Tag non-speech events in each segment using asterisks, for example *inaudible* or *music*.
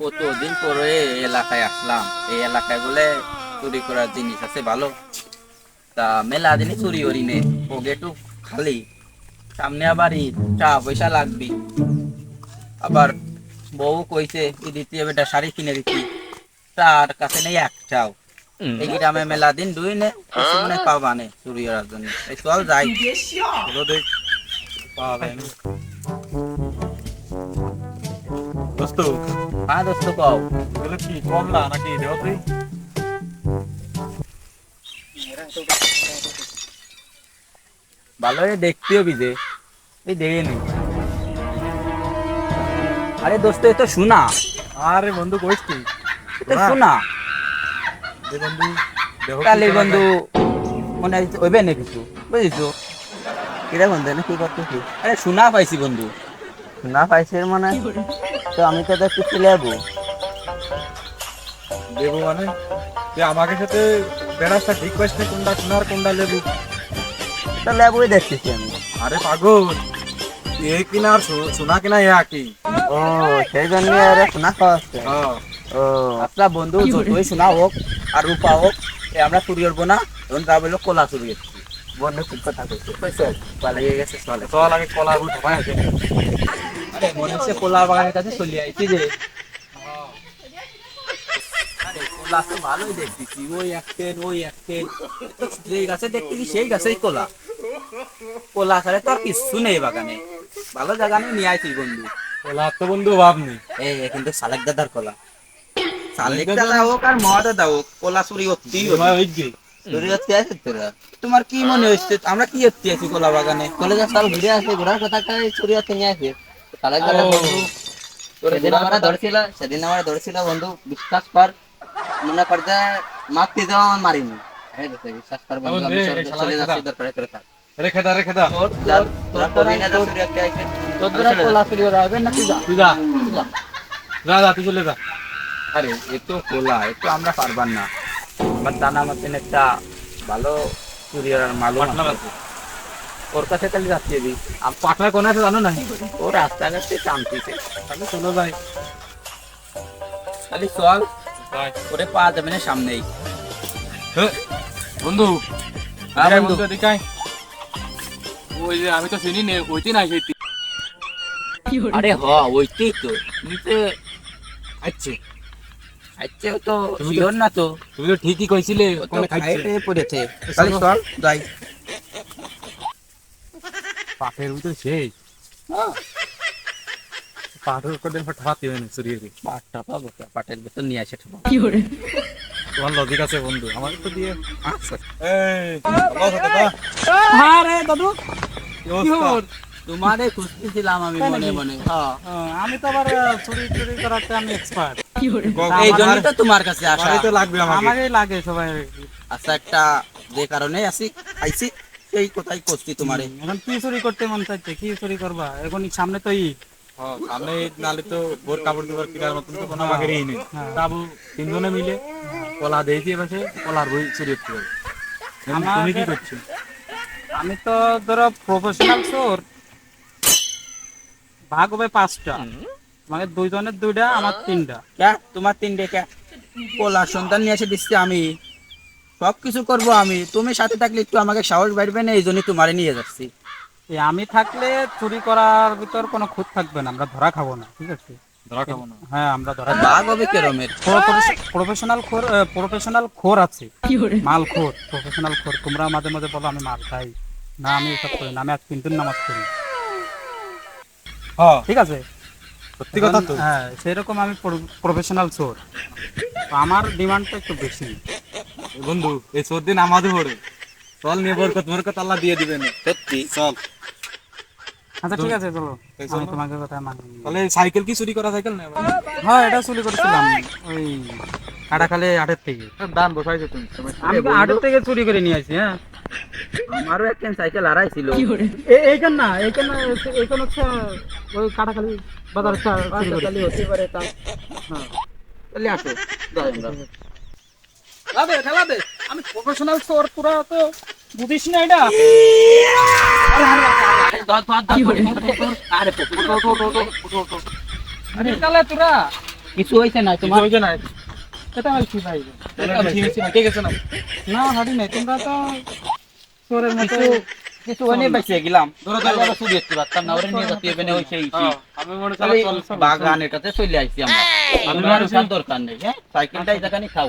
কতদিন পরে এই এলাকায় আসলাম? এই এলাকায় বলে চুরি করার জিনিস আছে ভালো। তা মেলা দিনই চুরি করি নে একটু খালি। সামনে আবার চা পয়সা লাগবি আবার বউ কইছে দিতে বেটা শাড়ি কিনে দিতি। তার কাছে নেই এক চাও। এই গ্রামে মেলা দিন দুই নে মনে পাবা নে চুরি করার জন্য। এই চল যাই। না। দোস্ত হ্যাঁ দোস্ত কও এগুলো কি কমলা নাকি দেও তুই ভালো দেখতেও বিজে এই দেখে নি। আরে দোস্ত এ তো শোনা আরে বন্ধু কইস কি? এ তো শোনা দে বন্ধু দেহ কালি বন্ধু মনে হয় ওইবে না কিছু বুঝিছো? কিরা বন্ধু না কি করতেছি আরে শোনা পাইছি বন্ধু। শোনা পাইছি মানে? তো আমি তো চলে যাব দেবো মানে? তুই আমাকে সাথে বেড়াসটা ঠিক না কোনটা সোনার কোনটা লেবু? তো লেবুই দেখতেছি আমি। আরে পাগল এ কিনা আর সোনা কিনা এ একই। ও সেই জন্য আরে শোনা পাওয়াচ্ছে হ্যাঁ ও আচ্ছা বন্ধু যতই শোনা হোক আর রূপা হোক এ আমরা চুরি করব না তখন তা বলল কোলা চুরি বন্ধু ঠিক কথা কইছে কইছে পালিয়ে গেছে চলে। চল আগে কলা আগুন ঠকাই আছে। আরে মনে হচ্ছে কোলা বাগানের কাছে চলে আইছি যে। আরে তো ভালোই দেখতেছি ওই একটেন ওই একটেন যে গাছে দেখতেছি সেই গাছেই কোলা। কোলা ছাড়া তো আর কিছু নেই বাগানে। ভালো জায়গা নিয়ে নিয়ে আইছি বন্ধু। কলা তো বন্ধু ভাবনি এই কিন্তু সালেক দাদার কলা। সালেক দাদা হোক আর মহা দাদা হোক কোলা চুরি হবে। তোমার কি মনে হচ্ছে আমরা কি করতে আছি কোলা বাগানে? কলেজের সাল ঘুরে আসে ঘোরার কথা কয়ে চুরি নিয়ে আসে। তাহলে গেলে বন্ধু সেদিন আমরা ধরছিল সেদিন আমরা ধরছিল বন্ধু বিশ্বাস কর মনে কর যে মারতে যাও আমার মারিনি। বিশ্বাস কর বন্ধু বন্ধু, আমি চলে- যাচ্ছি কথা। করে থাক রেখে দা রেখে দা। তোরা কবি যা চুরি একটা আইছে। তোর দ্বারা কোলা চুরি করা হবে না তুই যা। যা। যা যা তুই চলে যা। আরে এ তো কোলা এ তো আমরা পারবার না। আমার দানা মতন একটা ভালো পাটনার আছে। আছে ওর কাছে খালি যাচ্ছি দি আর পাটনার কোন আছে জানো না? ও রাস্তাঘাটে টানতেছে। তাহলে চলো যাই খালি চল। ওরে পাওয়া যাবে না সামনেই। বন্ধু। হ্যাঁ, বন্ধু। বন্ধু ওই যে আমি তো চিনি নে ওইটি নাই সেই আরে হ তো। তুমি তো আচ্ছা। আচ্ছা তো শিওর না তো। তুমি তো ঠিকই কইছিলে কোনে খাইতে পড়েছে। চল যাই। সেই হ্যাঁ। পাটের করে ঠাপাতে হয় না শরীরে পাটটা পাবো পাটের ভেতর নিয়ে আসে ঠাপা। তোমার লজিক আছে বন্ধু আমাকে তো দিয়ে। আচ্ছা। এই দাদা আরে দাদু। কি অবস্থা? তোমারে খুঁজতেছিলাম আমি মনে মনে। হ্যাঁ আমি তো আবার চুরি চুরি করাতে আমি এক্সপার্ট এই জন্য তো তোমার কাছে আসা। তো লাগবে আমাকে। আমাকেই লাগে সবাই। আচ্ছা একটা যে কারণে আসি আইছি সেই কোথায় করছি তোমারে। এখন কি চুরি করতে মন চাইছে? কি চুরি করবা? এখন সামনে তো ঈদ। হ্যাঁ, সামনে ঈদ নালে তো ভোর কাপড় কেনার মতন তো কোনো আমাকে নেই নেই। হ্যাঁ। তাবু তিনজনে মিলে কলা দিয়েছি এবারে কলার বই চুরি করতে তুমি কি করছ? আমি তো ধরো প্রফেশনাল চোর। ভাগ হবে পাঁচটা। মানে দুইজনের দুইটা আমার তিনটা। কে তোমার তিনটে কে পোলার সন্তান নিয়ে এসে দিচ্ছি আমি। সব কিছু করব আমি। তুমি সাথে থাকলে একটু আমাকে সাহস বাড়বে না এই জন্য তোমারে নিয়ে যাচ্ছি। এই আমি থাকলে চুরি করার ভিতর কোনো খুঁত থাকবে না। আমরা ধরা খাব না ঠিক আছে? ধরা খাব না। হ্যাঁ আমরা ধরা বাঘ হবে কেরমের প্রফেশনাল খোর প্রফেশনাল খোর আছে। মাল খোর প্রফেশনাল খোর। তোমরা মাঝে মাঝে বলো আমি মাল খাই। না আমি এসব করি না। আমি এক তিনদিন নামাজ করি ঠিক আছে? সত্যি কথা তো? হ্যাঁ সেরকম আমি প্রফেশনাল চোর। আমার ডিমান্ডটা একটু বেশি। বন্ধু এই সর্দি নামাজও পড়ে চল নিয়ে বরকত বরকত আল্লাহ দিয়ে দিবেন। সত্যি। চল। আচ্ছা ঠিক আছে চলো। আমি তোমাকে কথা মানি তাহলে সাইকেল কি চুরি করা সাইকেল না হ্যাঁ এটা চুরি করেছিলাম। ওই কাটাখালে আটের থেকে। দান বসাইছো তুমি। আমি তো আটের থেকে চুরি করে নিয়ে আসি হ্যাঁ। আমারও একটা সাইকেল হারাই ছিল। এইখান না এইখান এইখান হচ্ছে ওই কাটাখালি বাজার করে। হতে পারে তা। হ্যাঁ। তাহলে আসো। ঠেলা দে আমি প্রফেশনাল চোর পুরা তো বুঝিস না এটা। আরে তোরা। কিছু হয়েছে না কিছু তোমার হয়েছে না। এটা ভাই? মিশি মিশি গেছে না? না হাঁটি নাই। তোমরা তো চোরের মতো কিছু কিছু বেঁচে গেলাম। ধরো, ধরো। আবার চুরি করতে পারতাম না ওরে নিয়ে যেতে হবে ওই সেই হ্যাঁ, আমি মনে করি চল চল বাগান এটাতে চলে আইছি আমরা। আমি তোমার ওখান দরকার নেই হ্যাঁ? সাইকেলটা এই জায়গায় খাও।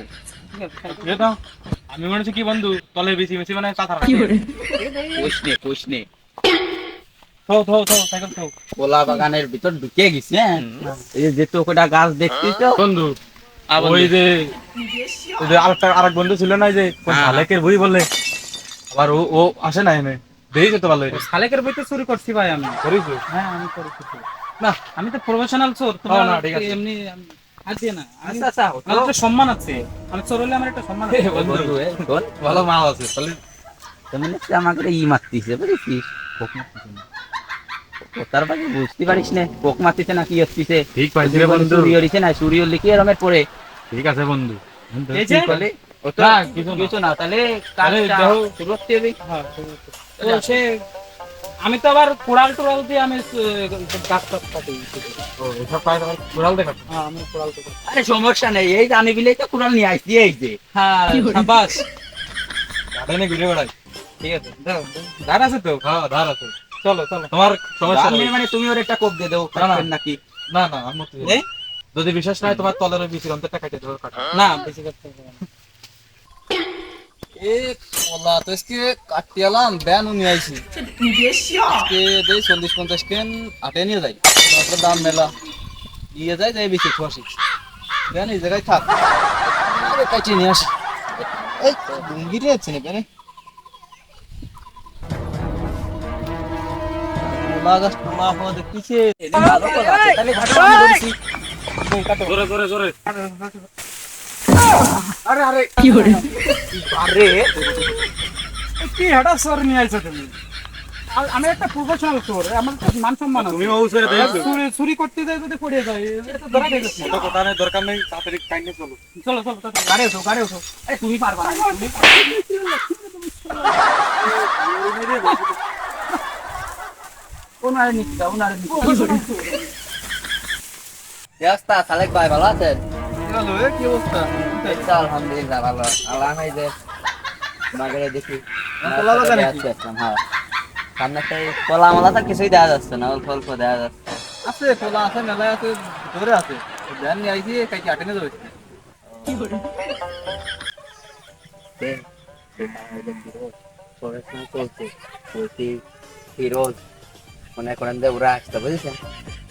আমি মনে হচ্ছে কি বন্ধু? তলে বেশি বেশি মানে নে কোষ নে। থো থো থো সাইকেল কলা বাগানের ভিতর ঢুকে গেছি হ্যাঁ? এই যে যেহেতু গাছ দেখছিস বন্ধু। ওই যে আরেকটা আরেক বন্ধু ছিল না যে কোন হ্যাঁ। বই বলে। আবার ও ও আসে না এনে। তো এটা শালেকের বইতে চুরি করছি ভাই আমি। করিস হ্যাঁ আমি করেছি না আমি তো প্রফেশনাল চোর তোমার না, ঠিক আছে। এমনি দিয়ে না। আচ্ছা আচ্ছা আমার একটা সম্মান আছে। আমি চোর হলে আমার একটা সম্মান আছে। বন্ধু ভালো মাল আছে তাহলে। আমাকে ই মারতিছে বুঝেছিস? পোক মারতিছে না। তার বুঝতে পারিস না পোক মারতিছে না কি হচ্ছিছে? ঠিক পাইছি বন্ধু। চুরি হরিছে না চুরি হলে কি এরমের পরে? ঠিক আছে বন্ধু। কিছু না। তাহলে তাহলে কাজটা দেখো- শুরু করতে হবে। সে আমি তো আবার কোড়াল টোড়াল দিয়ে আমি গাছ টাছ কাটি। ও তোমার দেখা হ্যাঁ আমি কোড়াল টোড়াল। আরে সমস্যা নেই। এই জানি বিলেই তো কুড়াল নিয়ে আসছি এই যে। হ্যাঁ গার্ডেনে ঘুরে বেড়াই। ঠিক আছে। ধার আছে তো? হ্যাঁ ধার আছে। চলো চলো। তোমার সমস্যা নেই। মানে তুমি ওর একটা কোপ দিয়ে দেবো। নাকি? না না আমি? যদি বিশ্বাস নাই তোমার তলের ওই বিচির অন্তরটা কেটে দেবো কাটা না বেশি। এ কলা তো আজকে কাটতে এলাম ব্যান নিয়ে আইছি। আজকে দেই চল্লিশ পঞ্চাশ কেন আটে নিয়ে যাই। তারপরে দাম মেলা। নিয়ে যাই যাই বেশি খুশি ব্যান এই জায়গায় থাক। কাটিয়ে নিয়ে আসি। এই লুঙ্গি আছে না ব্যানে। কলা গাছ কলা হওয়া দেখতেছে। ভালো কলা তাহলে ঘাটে আমি ধরছি। জোরে জোরে জোরে। আরে কি হঠাৎ চোর নিয়ে আইছো তুমি? আর আমি একটা প্রফেশনাল চোর আমার মান সম্মান আছে। তুমি ওই ছেড়ে আর চুরি চুরি করতে যাই যদি পড়ে যায় এটা ধরা গেছে তো কথা নেই দরকার নেই তাড়াতাড়ি কাইন্ডে চলো। চলো চলো চলো গাড়ি ওঠো গাড়ি ওঠো। আরে তুমি পারবা না ওনারে নিচ্ছি ওনারে নিচ্ছি ব্যবস্থা সালেক ভাই ভালো আছেন কি অবস্থা আলহামদুলিল্লাহ ভালো আল্লাহ নাই যে মাগরে দেখি কলা বাগানে কি? হ্যাঁ সামনে কলা মলা তো কিছুই দেখা যাচ্ছে না অল্প অল্প দেখা যাচ্ছে আছে কলা আছে মেলায় আছে ধরে নিয়ে আইছি যাবে ফিরোজ মনে করেন যে ওরা আসতে বুঝেছেন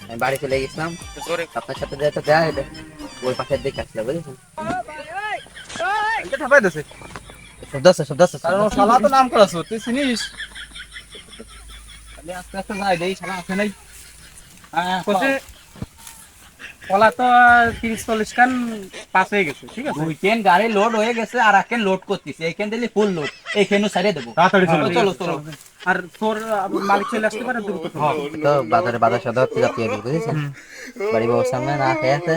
আমি বাড়ি চলে গেছিলাম। আপনার সাথে দেখা হলো ওই পাশের দিকে আসলে বুঝেছেন? ঠাপাই দিছে। শব্দ আছে শব্দ আছে কারণ শালা তো নাম করা তুই চিনিস? আস্তে আস্তে যাই দেই শালা আছে নাই? হ্যাঁ কলা তো তিরিশ চল্লিশ খান পাস হয়ে গেছে ঠিক আছে? দুইখান গাড়ি লোড হয়ে গেছে আর একখান লোড করতেছে এইখান দিলে ফুল লোড এইখানে সারিয়ে দেবো। চলো চলো। আর তোর মালিক চলে আসতে পারে দ্রুত। তো বাজারে বাজার সদা হচ্ছে যাতে বুঝেছেন বাড়ি বউর সামনে না খেয়ে আছে।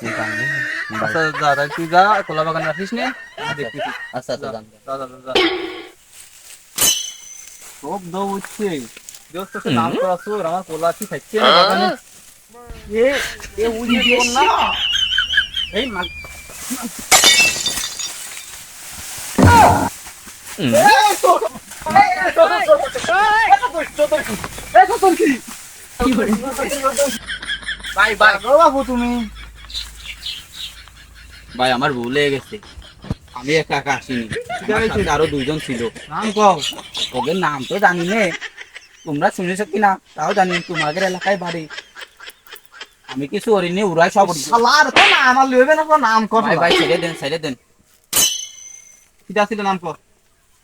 চিন্তা আচ্ছা তুই যা কলা বাগান রাখিস নে। আচ্ছা আচ্ছা যা, যা সব দাও হচ্ছে দোস্ত নাম করা সুর আমার কলা কি খাচ্ছে বাগানে। এ এ উড়ি কোন না। এই বাবু তুমি ভাই আমার ভুল হয়ে গেছে। আমি একা একা আসিনি। আরও দুইজন ছিল। নাম ওদের নাম তো জানি নে। তোমরা শুনেছো কি না তাও জানি তোমাদের এলাকায় বাড়ি। আমি কিছু করিনি উড়াই সব। শালার তো না আমার লইবে না নাম কর ভাই ভাই ছেড়ে দেন ছেড়ে দেন। কিটা ছিল নাম কর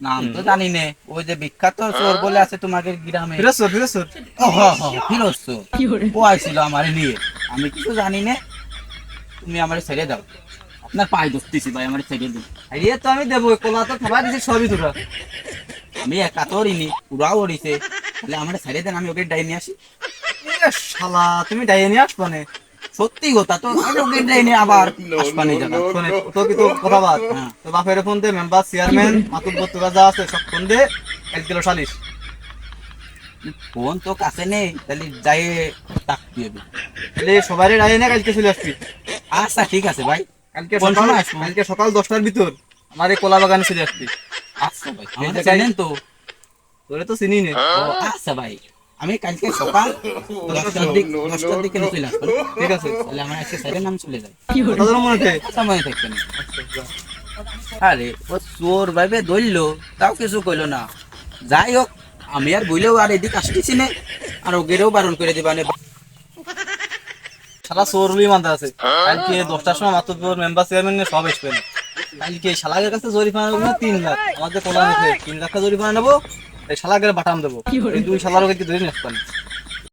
নাম তো জানি নে। ওই যে বিখ্যাত চোর বলে আছে তোমাদের গ্রামে। ফিরোজ ফিরোজ ও হ হ ফিরোজ ও আইছিল আমার নিয়ে। আমি কিছু জানি নে। তুমি আমার ছেড়ে দাও। আপনার পায়ে ধরতেছি ভাই আমার ছেড়ে তো আমি দেবো কলা তো খাবার দিছি সবই তোরা আমি একা তো ওড়িছে তাহলে আমার ছেড়ে দেন আমি ওকে ডাই নিয়ে আসি শালা তুমি ডাইয়ে নিয়ে আসবা নে। সত্যি কথা তো *laughs* আবার। আসবানি যাবে শোনে তো কি তো কথা বাদ? হ্যাঁ। তো বাপের ফোন দে মেম্বার চেয়ারম্যান মাতুব বত্তুরা যা আছে সব ফোন দে এক কিলো সালিশ। ফোন তো কাছে নেই তাহলে যাই ডাকতে হবে তাহলে সবারই ডাইয়ে না কালকে চলে আসবি। আচ্ছা ঠিক আছে ভাই। কালকে সকাল আসব? কালকে সকাল দশটার ভিতর আমার এই কলা বাগানে চলে আসবি। আচ্ছা ভাই জানেন তো? তোরে তো চিনি নে। আচ্ছা ভাই। আমি কালকে সকাল *laughs* দশটার দিক দশটার দিকে চলে আসব *laughs* ঠিক আছে তাহলে আমার আজকে সাইডের নাম চলে যায়। যেন মনে থাকে। আচ্ছা থাকবে না আরে ও চোর ভাইবে ধরলো তাও কিছু কইলো না। যাই হোক আমি আর বইলেও আর এদিক আসতেছি না আর ওগেরেও বারণ করে দিবা নে। শালা চোরলি মানতে আছে। কালকে দশটার সময় মাত্র তোর মেম্বার চেয়ারম্যান সব আসবেন কালকে শালাকের কাছে জরিমানা নেব তিন লাখ। আমাদের কোলা তিন লাখ টাকা জরিমানা নেব। এই শালাকের বাটাম দেবো। দুই শালার ওকে কি ধরে নিয়ে আসতাম?